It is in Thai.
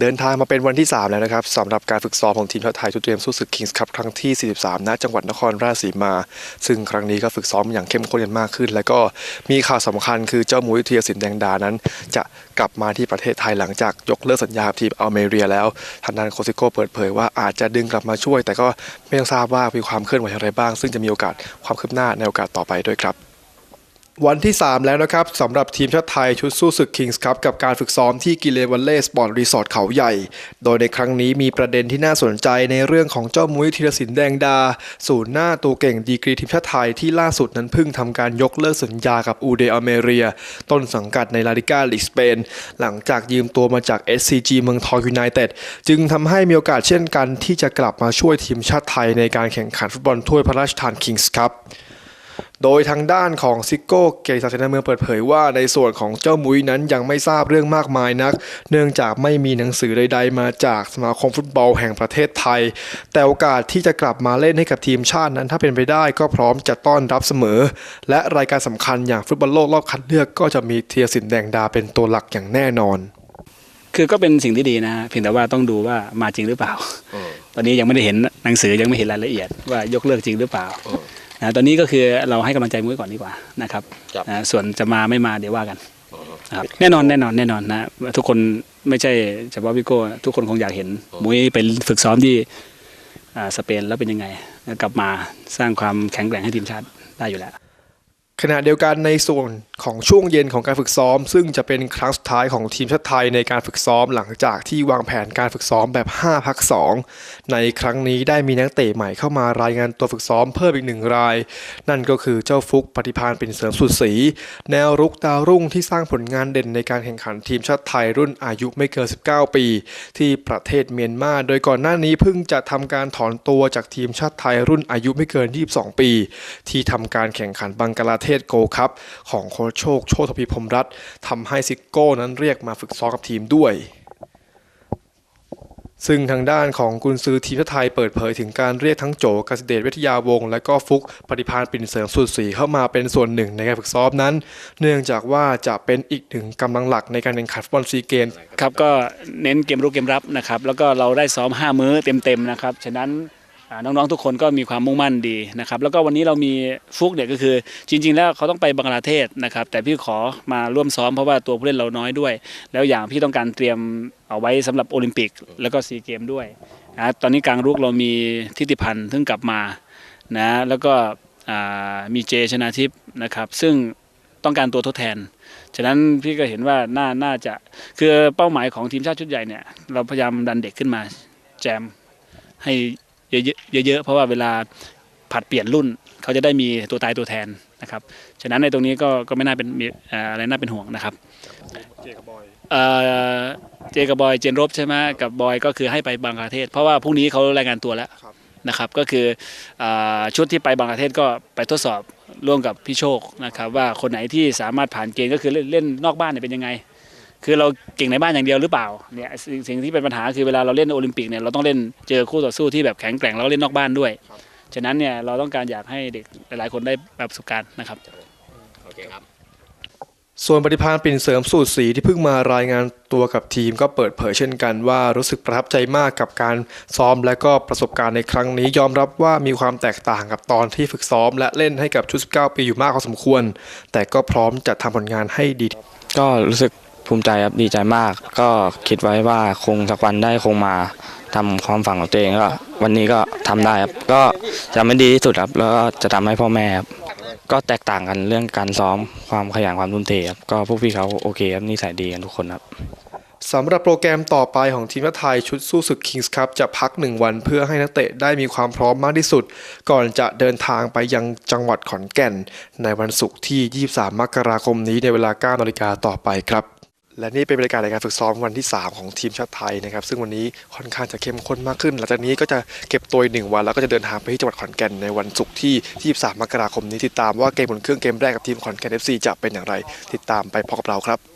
เดินทางมาเป็นวันที่ 3 แล้วนะครับสำหรับการฝึกซ้อมของทีมชาติไทยชุดเตรียมสู้ศึกคิงส์คัพครั้งที่ 43 ณ จังหวัดนครราชสีมา ซึ่งครั้งนี้ก็ฝึกซ้อมอย่างเข้มข้นกันมากขึ้น และก็มีข่าวสำคัญคือเจ้ามุ้ยเทียสินแดงดานั้น จะกลับมาที่ประเทศไทยหลังจากยกเลิกสัญญาทีมอัลเมเรียแล้วทางด้านโคซิโก้เปิดเผยว่าอาจจะดึงกลับมาช่วย แต่ก็ไม่ต้องทราบว่ามีความเคลื่อนไหวอย่างไรบ้าง ซึ่งจะมีโอกาสความคืบหน้าในโอกาสต่อไปด้วยครับ วันที่ 3 แล้วนะครับสำหรับทีมชาติไทยชุดสู้ศึก Kings Cup กับการฝึกซ้อมที่กิเลนวัลเล่สปอร์ตรีสอร์ทเขาใหญ่ โดยในครั้งนี้มีประเด็นที่น่าสนใจในเรื่องของเจ้ามุ้ยธีรศิลป์แดงดา ศูนย์หน้าตัวเก่งดีกรีทีมชาติไทยที่ล่าสุดนั้นเพิ่งทำการยกเลิกสัญญากับอูเดอเมเรีย ต้นสังกัดในลาลิก้าลีกสเปน หลังจากยืมตัวมาจาก SCG เมืองทองยูไนเต็ดจึงทำให้มีโอกาสเช่นกันที่จะกลับมาช่วยทีมชาติไทยในการแข่งขันฟุตบอลถ้วยพระราชทาน Kings Cup โดยทางด้านของซิโก้เกยรติศักดิ์เสนาเมืองเปิดเผยว่าในส่วนของเจ้ามุ้ยนั้นยังไม่ทราบเรื่องมากมายนัก เนื่องจากไม่มีหนังสือใด ๆ มาจากสมาคมฟุตบอลแห่งประเทศไทย แต่โอกาสที่จะกลับมาเล่นให้กับทีมชาตินั้น ถ้าเป็นไปได้ก็พร้อมจะต้อนรับเสมอ และรายการสำคัญอย่างฟุตบอลโลกรอบคัดเลือกก็จะมีเทียสินแดงดาเป็นตัวหลักอย่างแน่นอน คือก็เป็นสิ่งที่ดีนะเพียงแต่ว่าต้องดูว่ามาจริงหรือเปล่า ตอนนี้ยังไม่ได้เห็นหนังสือยังไม่เห็นรายละเอียดว่ายกเลิกจริงหรือเปล่า นะตอนนี้ก็คือเราให้กำลังใจมุ้ยก่อนดีกว่านะครับครับ นะส่วนจะมาไม่มาเดี๋ยวว่ากันนะครับแน่นอนแน่นอนแน่นอนนะทุกคนไม่ใช่เฉพาะพี่โก้ทุกคนคงอยากเห็นมุ้ยเป็นฝึกซ้อมที่อ่าสเปนแล้วเป็นยังไงกลับมาสร้างความแข็งแกร่งให้ทีมชาติได้อยู่แล้ว ขณะเดียวกันในส่วนของช่วงเย็นของการฝึกซ้อม ซึ่งจะเป็นครั้งสุดท้ายของทีมชาติไทยในการฝึกซ้อมหลังจากที่วางแผนการฝึกซ้อมแบบ 5 พัก 2 ในครั้งนี้ได้มีนักเตะใหม่เข้ามารายงานตัวฝึกซ้อมเพิ่มอีกหนึ่งราย นั่นก็คือเจ้าฟุกปฏิพานเป็นเสริมสุดสี แนวรุกดาวรุ่งที่สร้างผลงานเด่นในการแข่งขันทีมชาติไทยรุ่นอายุไม่เกิน 19 ปี ที่ประเทศเมียนมา โดยก่อนหน้านี้เพิ่งจะทำการถอนตัวจากทีมชาติไทยรุ่นอายุไม่เกิน 22 ปี ที่ทำการแข่งขันบังกลาเทศโกลคัพของโค้ชโชคโชตพิพรมรัตน์ทำให้ซิโก้นั้นเรียกมาฝึกซ้อมกับทีมด้วย ซึ่งทางด้านของกุนซือทีมชาติไทยเปิดเผยถึงการเรียกทั้งโจกสิเดชวิทยาวงศ์และก็ฟุกปฏิพานปิ่นเสริมสุดสีเข้ามาเป็นส่วนหนึ่งในการฝึกซ้อมนั้น เนื่องจากว่าจะเป็นอีกหนึ่งกำลังหลักในการแข่งขันฟุตบอลซีเกมส์ครับก็เน้นเกมรุกเกมรับนะครับแล้วก็เราได้ซ้อม 5 มื้อเต็มๆนะครับฉะนั้น น้องๆทุกคนก็มีความมุ่งมั่นดีนะครับแล้วก็วันนี้เรามีฟุกเนี่ยก็คือจริง ๆ แล้วเขาต้องไปบังกลาเทศนะครับแต่พี่ขอมาร่วมซ้อมเพราะว่าตัวผู้เล่นเราน้อยด้วย แล้วอย่างพี่ต้องการเตรียมเอาไว้สำหรับโอลิมปิกแล้วก็ซีเกมด้วยนะตอนนี้กลางรุกเรามีทิติพันธ์ซึ่งกลับมานะแล้วก็มีเจชนาทิพย์นะครับซึ่งต้องการตัวทดแทน ฉะนั้นพี่ก็เห็นว่าน่าน่าจะคือเป้าหมายของทีมชาติชุดใหญ่เนี่ยเราพยายามดันเด็กขึ้นมาแจมให้ เยอะๆเยอะๆเพราะว่าเวลาผัดเปลี่ยนรุ่นเขาจะได้มีตัวตายตัวแทนนะครับฉะนั้นในตรงนี้ก็ก็ไม่น่าเป็นมีเอ่ออะไรน่าเป็นห่วงนะครับเอ่อเจกับบอยเจนรบใช่ไหมกับบอยก็คือให้ไปบางประเทศ เพราะว่าพรุ่งนี้เขารายงานตัวแล้วครับนะครับก็คืออาชุดที่ไปบางประเทศก็ไปทดสอบร่วมกับพี่โชคนะครับว่าคนไหนที่สามารถผ่านเกณฑ์ก็คือเล่นเล่นนอกบ้านเนี่ยเป็นยังไง คือเราเก่งในบ้านอย่างเดียวหรือเปล่าเนี่ยสิ่งสิ่งที่เป็นปัญหาคือเวลาเราเล่นโอลิมปิกเนี่ยเราต้องเล่นเจอคู่ต่อสู้ที่แบบแข็งแกร่งแล้วก็เล่นนอกบ้านด้วย ฉะนั้นเนี่ยเราต้องการอยากให้เด็กหลายๆ คนได้ประสบการณ์นะครับโอเคครับส่วนปฏิพานปิ่นเสริมสูตรสีที่เพิ่งมารายงานตัวกับทีมก็เปิดเผยเช่นกันว่ารู้สึกประทับใจมากกับการซ้อมและก็ประสบการณ์ในครั้งนี้ยอมรับว่ามีความแตกต่างกับตอนที่ฝึกซ้อม และเล่นให้กับชุด 19 ปีอยู่มากพอสมควร แต่ก็พร้อมจะทำผลงานให้ดี ก็รู้สึก ภูมิใจครับดีใจมาก ก็คิดไว้ว่าคงสักวันได้คงมาทำความฝันของตัวเองก็วันนี้ก็ทำได้ครับก็จะไม่ดีที่สุดครับ แล้วก็จะทำให้พ่อแม่ครับก็แตกต่างกันเรื่องการซ้อมความขยันความทุ่มเทครับก็พวกพี่เขาโอเคครับนิสัยดีกันทุกคนครับสำหรับโปรแกรมต่อไปของทีมชาติไทยชุดสู้ศึก Kings Cup จะพัก1วันเพื่อให้นักเตะได้มีความพร้อมมากที่สุด ก่อนจะเดินทางไปยังจังหวัดขอนแก่น ในวันศุกร์ที่ 23 มกราคมนี้ในเวลา9นาฬิกาต่อไปครับ และนี่เป็นบรรยากาศในการฝึกซ้อมวันที่ 3 ของทีมชาติไทยนะครับซึ่งวันนี้ค่อนข้างจะเข้มข้นมากขึ้น หลังจากนี้ก็จะเก็บตัวหนึ่งวันแล้วก็จะเดินทางไปที่จังหวัดขอนแก่นในวันศุกร์ที่ 23 มกราคมนี้ติดตามว่าเกมบนเครื่องเกมแรกกับทีมขอนแก่น FC จะเป็นอย่างไร ติดตามไปพร้อมกับเราครับ